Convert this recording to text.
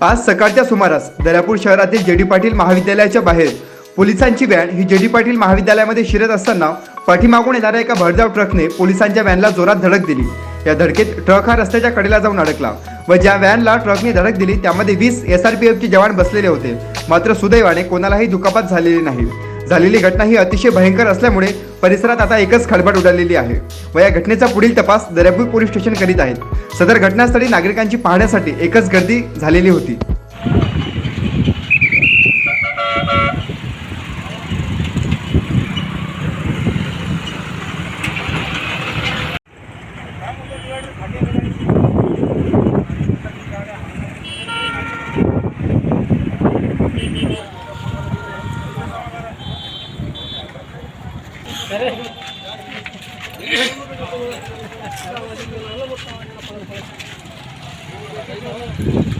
आज सकाळच्या सुमारास दर्यापूर शहरातील जे डी पाटील महाविद्यालयाच्या बाहेर पोलिसांची व्हॅन ही जे डी पाटील महाविद्यालयामध्ये शिरत असताना पाठीमागून येणाऱ्या एका भरधाव ट्रकने पोलिसांच्या व्हॅनला जोरात धडक दिली. या धडकेत ट्रक हा रस्त्याच्या कडेला जाऊन अडकला व ज्या व्हॅनला ट्रकने धडक दिली त्यामध्ये वीस एस आर पी एफचे जवान बसलेले होते. मात्र सुदैवाने कोणालाही दुखापत झालेली नाही. झालेली घटना ही अतिशय भयंकर असल्यामुळे परिसरात आता एकच खळबळ उडालेली आहे व या घटनेचा पुढील तपास दर्यापूर पोलीस स्टेशन करीत आहेत. सदर घटनास्थळी नागरिकांची पाहण्यासाठी एकच गर्दी झालेली होती. Thank you.